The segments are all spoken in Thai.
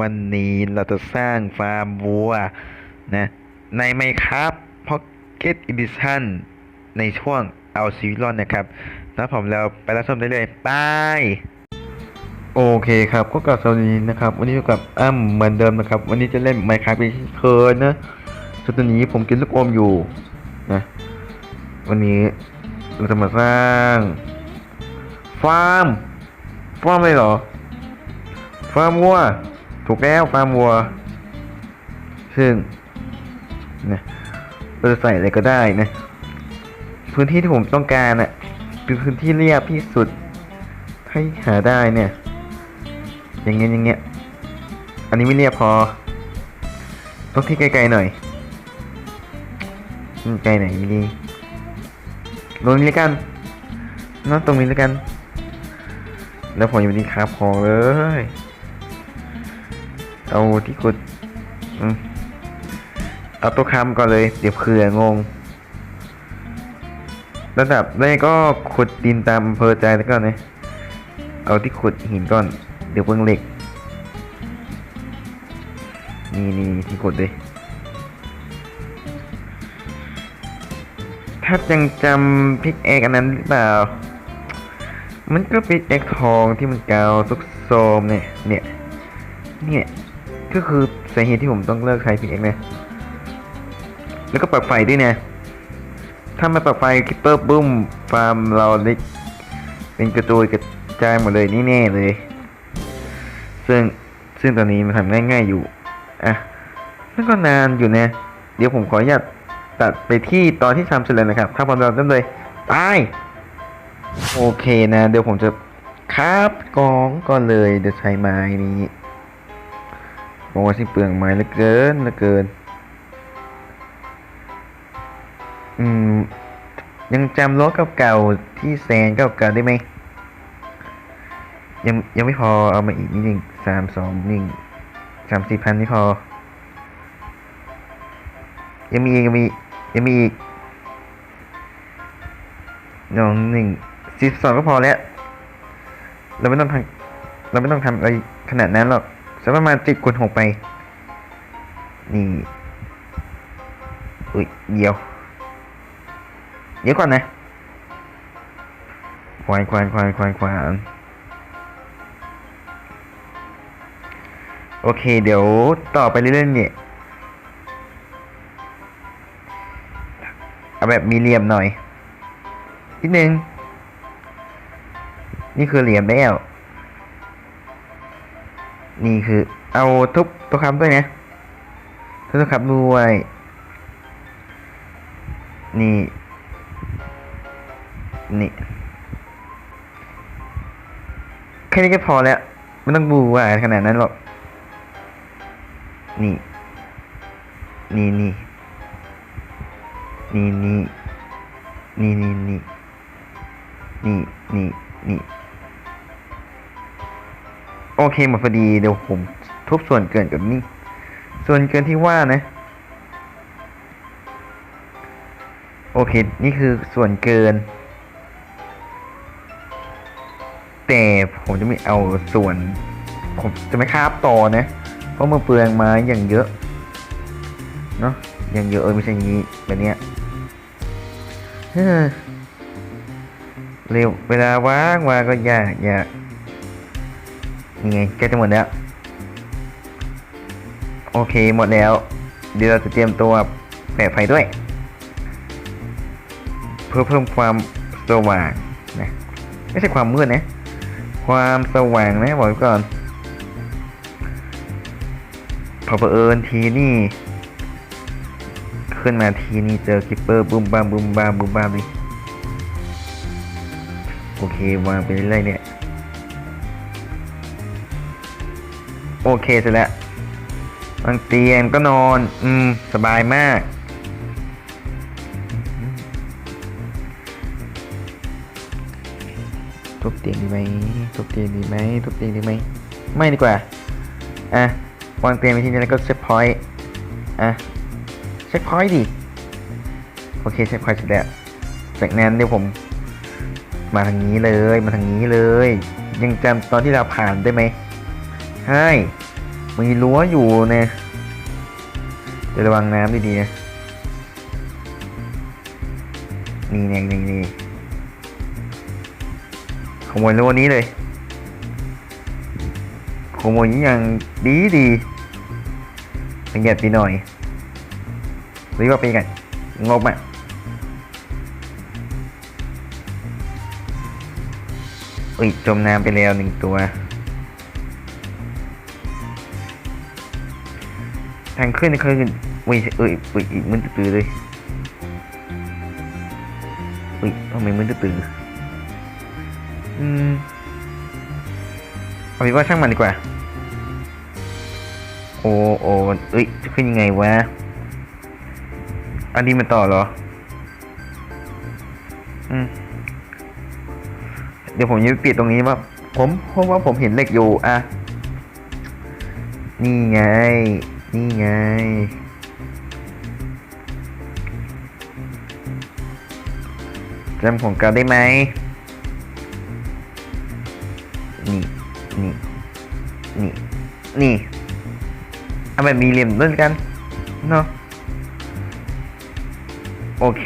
วันนี้เราจะสร้างฟาร์มวัวนะในไมครับพ็อกเก็ตอีดิชั่นในช่วงเอาชีวิตรอดนะครับ แล้วผมเราไปรับชมได้เลยไปโอเคครับก็กลับสวัสดีนะครับ วันนี้อยู่กับอ้ำเหมือนเดิมนะครับ วันนี้จะเล่นไมครับเป็นที่เคยนะส่วนตอนนี้ผมกินลูกอมอยู่นะวันนี้เราจะมาสร้างฟาร์มฟาร์มเลยเหรอฟาร์มวัว ถูกแล้วฟาร์มวัว ซึ่งนะเราจะใส่อะไรก็ได้นะพื้นที่ที่ผมต้องการน่ะเป็นพื้นที่เรียบที่สุดให้หาได้เนี่ย อย่างเงี้ยอย่างเงี้ยอันนี้ไม่เรียบพอ ต้องที่ไกลๆหน่อยไกลไหนดีตรงนี้แล้วกันเนอะตรงนี้แล้วกัน แล้วผมอยู่นี่ครับพอเลย เอาที่ขุดเอาตัวคำก่อนเลย เดี๋ยวเผื่องง ระดับแรกก็ขุดดินตามอำเภอใจแล้วก็นะ เอาที่ขุดหินก่อน เดี๋ยวเพิ่งเหล็ก นี่นี่ที่ขุดเลยถ้ายังจำพิกเอกอันนั้นหรือเปล่า มันก็เป็นเอกทองที่มันเกาซุกโซมเนี่ย เนี่ย เนี่ย ก็คือสาเหตุที่ผมต้องเลิกใช้พิกเอกนะ แล้วก็ปรับไฟด้วยนะ ถ้าไม่ปรับไฟคิปเปอร์บุ้มฟาร์มเราเล็กเป็นกระจุยกระจายหมดเลยนี่แน่เลย ซึ่งซึ่งตอนนี้มันทำง่าย ๆอยู่ อะนั่นก็นานอยู่นะ เดี๋ยวผมขออนุญาตตัดไปที่ตอนที่ทำเสร็จแล้วนะครับ ถ้าพร้อมแล้วเริ่มเลยไปโอเคนะ เดี๋ยวผมจะคาบกองก่อนเลยเดี๋ยวใช้ไม้นี้ อกว่าที่เปลืองไม้เหลือเกินเหลือเกิน อืม ยังจำรถเก่าๆที่แซนเก่าๆได้ไหม ยังยังไม่พอเอามาอีกนิดนึงสามสองหนึ่งสามสี่พันไม่พอ ยังมียังมียังมีอีกน้องหนึ่งสิบสองก็พอแล้ว เราไม่ต้องทำเราไม่ต้องทำอะไรขนาดนั้นหรอก สักประมาณจิตคูณหกไป นี่ อุ้ยเดี๋ยว เดี๋ยวก่อนนะ ควายควายควายควายควายโอเค เดี๋ยวต่อไปเรื่อยๆเนี่ยเอาแบบมีเหลี่ยมหน่อยนิดนึง นี่คือเหลี่ยมแล้ว นี่คือ เอาทุบตัวคำด้วยนะทุบตัวคำด้วย นี่ นี่แค่นี้ก็พอแล้วไม่ต้องบูว่าขนาดนั้นหรอก นี่ นี่นี่นี่นี่นี่นี่นี่นี่นี่นี่ โอเคหมดพอดีเดี๋ยวผมทุบส่วนเกินกับนี่ส่วนเกินที่ว่านะ โอเค นี่คือส่วนเกิน แต่ผมจะไม่เอาส่วน ผมจะไม่คาบต่อนะ เพราะมันเปลืองไม้อย่างเยอะ เนาะอย่างเยอะเออไม่ใช่อย่างนี้แบบเนี้ยเร็วเวลาว่างว่าก็ยากยาก นี่ไงใกล้จะหมดแล้ว โอเคหมดแล้ว เดี๋ยวเราจะเตรียมตัวแปะไฟด้วย เพื่อเพิ่มความสว่างนะไม่ใช่ความมืดนะ ความสว่างนะบอกไว้ก่อนพอเผอิญทีนี่ ขึ้นมาทีนี่เจอคิปเปอร์บุ้มบามบุ้มบามบุ้มบามดิโอเควางไปเรื่อยๆเนี่ย โอเคเสร็จแล้ววางเตียงก็นอน อืม สบายมาก ทุบเตียงดีไหมทุบเตียงดีไหมทุบเตียงดีไหม ไม่ดีกว่า อะ วางเตียงไปที่นี่แล้วก็เซฟพอยต์ อะ เช็คพอยต์ดิ โอเค เช็คพอยต์เสร็จแล้ว จากนั้นเดี๋ยวผม มาทางนี้เลย มาทางนี้เลย ยังจำตอนที่เราผ่านได้ไหม ใช่ มีรั้วอยู่เนี่ยเดี๋ยวระวังน้ำดีๆนะนี่นี่นี่นี่ขโมยรั้วนี้เลยขโมยอย่างดีดีประหยัดไปหน่อยหรือว่าไปกันงบอะอุ้ยจมน้ำไปแล้วหนึ่งตัว ทางขึ้นนี่คืออุ้ยเอ้ยอุ้ยอีกมึนตื้อๆเลยอุ้ยทำไมมึนตื้อๆอืมเอาเป็นว่าช่างมันดีกว่า โอ้โอ้เอ้ยจะขึ้นยังไงวะ อันนี้มันต่อเหรอ อืม เดี๋ยวผมจะปิดตรงนี้ว่า ผมเพราะว่าผมเห็นเหล็กอยู่ อะ นี่ไง นี่ไง จำของเก่าได้ไหม นี่ นี่ นี่ นี่ เอาแบบมีเหลี่ยมด้วยกัน เนาะ โอเค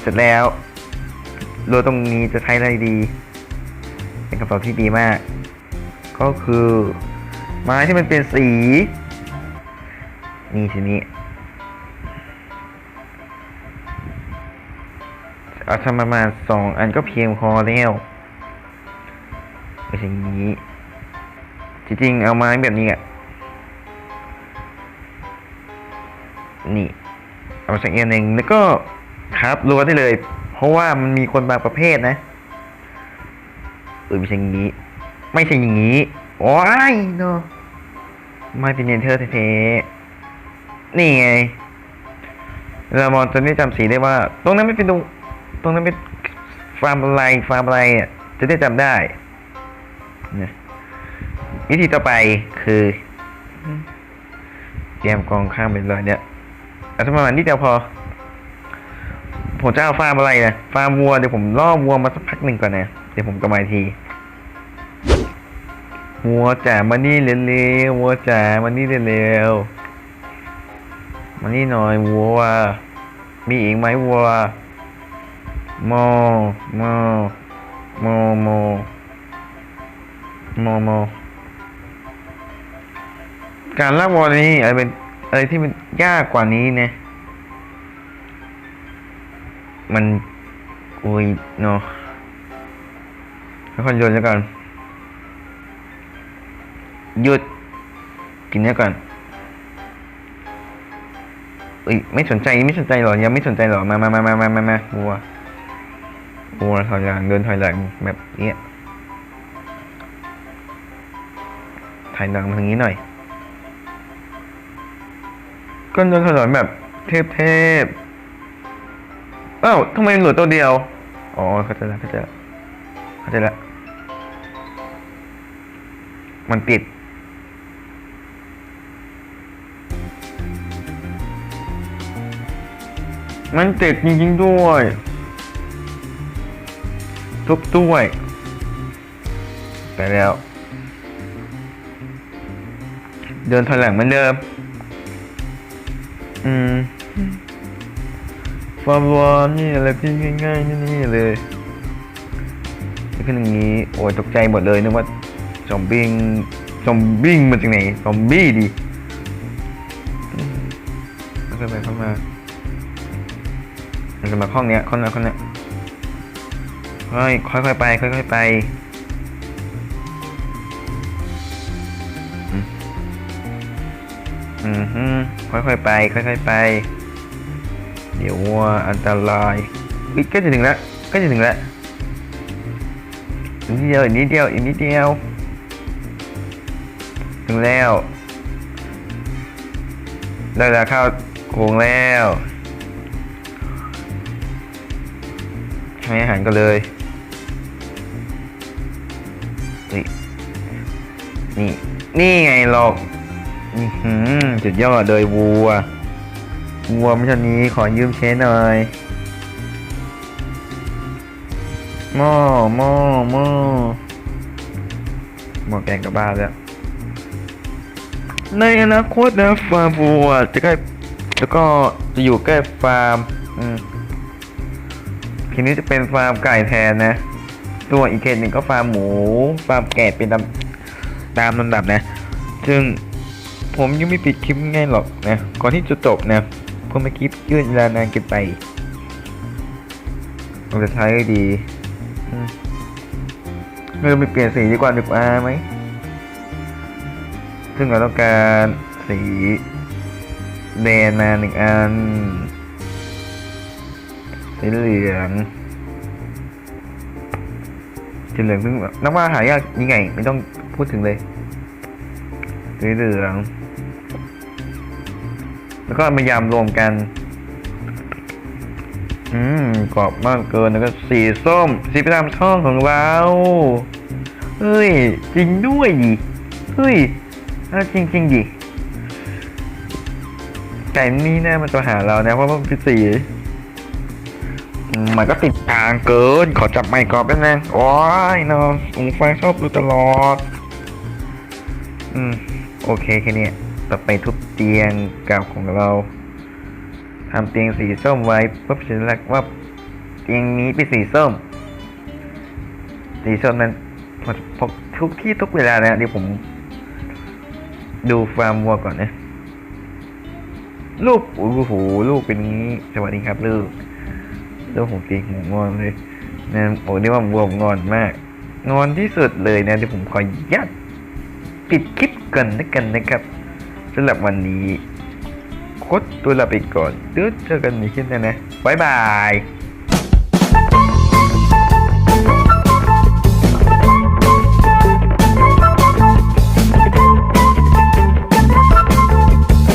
เสร็จแล้วรัวตรงนี้จะใช้อะไรดี เป็นคำตอบที่ดีมาก ก็คือ ไม้ที่มันเป็นสี นี่ทีนี้เอาทำประมาณสองอันก็เพียงพอแล้วเป็นอย่างนี้ จริงๆ เอาไม้แบบนี้อะ นี่ เอาสักอันหนึ่งแล้วก็ครับรัวได้เลย เพราะว่ามันมีคนบางประเภทนะเออไม่ใช่อย่างนี้ ไม่ใช่อย่างนี้ โอ้ยเนาะไม่เป็นเนเธอร์เทๆ นี่ไง เรามองจะได้จำสีได้ว่า ตรงนั้นไม่เป็นตรงตรงนั้นเป็นฟาร์มอะไรฟาร์มอะไรอะจะได้จำได้นะวิธีต่อไปคือเตรียมกองข้างไปเลยเนี่ยเอาสักประมาณนี้เดียวพอ ผมจะเอาฟาร์มอะไรนะฟาร์มวัวเดี๋ยวผมล่อวัวมาสักพักหนึ่งก่อนนะ เดี๋ยวผมกลับมาทีวัวจ๋ามานี่เร็วๆวัวจ๋ามานี่เร็วๆ มานี่หน่อยวัว มีอีกไหมวัวโมโมโมโมโมโมการล่าวัวนี่อะไรเป็นอะไรที่มันยากกว่านี้เนี่ยมันอุ้ยเนาะค่อยๆโยนแล้วกันหยุดกินเนี้ยก่อน เอ้ยไม่สนใจไม่สนใจหรอยังไม่สนใจหรอมามามามามามามาวัววัวถอยหลังเดินถอยหลังแบบเนี้ยถอยหลังมาทางนี้หน่อยก็เดินถอยหลังแบบเทพๆอ้าวทำไมเหลือตัวเดียวอ๋อเข้าใจแล้วเข้าใจแล้วเข้าใจแล้วมันติด มันติดจริงๆด้วย ทุบด้วย ไปแล้ว เดินถอยหลังเหมือนเดิม อืมฟาร์มวอนนี่อะไรที่ง่ายๆนี่เลยขึ้นอย่างนี้ โอ้ยตกใจหมดเลยนึกว่าซอมบิงซอมบิงมาจากไหนซอมบี้ดิอืมแล้วก็ไปเข้ามา มันจะมาห้องเนี้ยห้องนี้ห้องเนี้ยค่อยค่อยไป ค่อยๆไปอืมอือฮึค่อยๆไป ค่อยๆไป เดี๋ยวว่าอันตรายอุ๊ยใก็จะถึงแล้วใก็จะถึงแล้วอีกนิดเดียวอีกนิดเดียวอีกนิดเดียว ถึงแล้วได้แล้วเข้าโค้งแล้ว ให้อาหารก็เลยนี่นี่นี่ไงหรอกอือหือสุดยอดเลยวัว วัวไม่ใช่นี้ขอยืมเชนหน่อยหม้อหม้อหม้อหม้อแกงกับบ้านแล้ว ในอนาคตนะฟาร์มวัวจะใกล้แล้วก็จะอยู่ใกล้ฟาร์ม อืม ทีนี้จะเป็นฟาร์มไก่แทนนะตัวอีกเคสหนึ่งก็ฟาร์มหมู ฟาร์มแกะเป็นตามตามลำดับนะ ซึ่งผมยังไม่ปิดคลิปง่ายหรอกนะ ก่อนที่จะจบนะเพราะเมื่อกี้ยืดเวลานานเกินไปเราจะใช้ดีเราไปเปลี่ยนสีดีกว่าดีกว่าไหม ซึ่งเราต้องการสีแดงมาหนึ่งอัน สีเหลืองสีเหลืองซึ่งนับว่าหายากยังไง ไม่ต้องพูดถึงเลยสีเหลือง แล้วก็มายำรวมกัน อืมกรอบมากเกินแล้วก็สีส้ม สีประจำช่องของเราเฮ้ย จริงด้วยดิเฮ้ยเอาจริงจริงดิไก่นี่แน่มันจะหาเรานะเพราะว่ามันเป็นสี มันก็ติดทางเกิน ขอจับไมค์ก่อนแป๊บนึงโอ้ยเนาะสงไฟชอบดูตลอด อืม โอเคแค่นี้ต่อไปทุบเตียงเก่าของเราทำเตียงสีส้มไว้เพื่อสัญลักษณ์ว่าเตียงนี้เป็นสีส้ม สีส้มนั้นพอพอทุกที่ทุกเวลานะเดี๋ยวผม ดูฟาร์มวัวก่อนนะลูกโอ้โหลูกเป็นงี้ สวัสดีครับลูก แล้วผมตีหัวงอนเลยนะโอ้นี่ว่าบวมงอนมากงอนที่สุดเลยนะเดี๋ยวผมขอยัดปิดคลิปกันนะกันนะครับสำหรับวันนี้โคตรตัวลาไปก่อนเดี๋ยวเจอกันในคลิปหน้านะบ๊ายบาย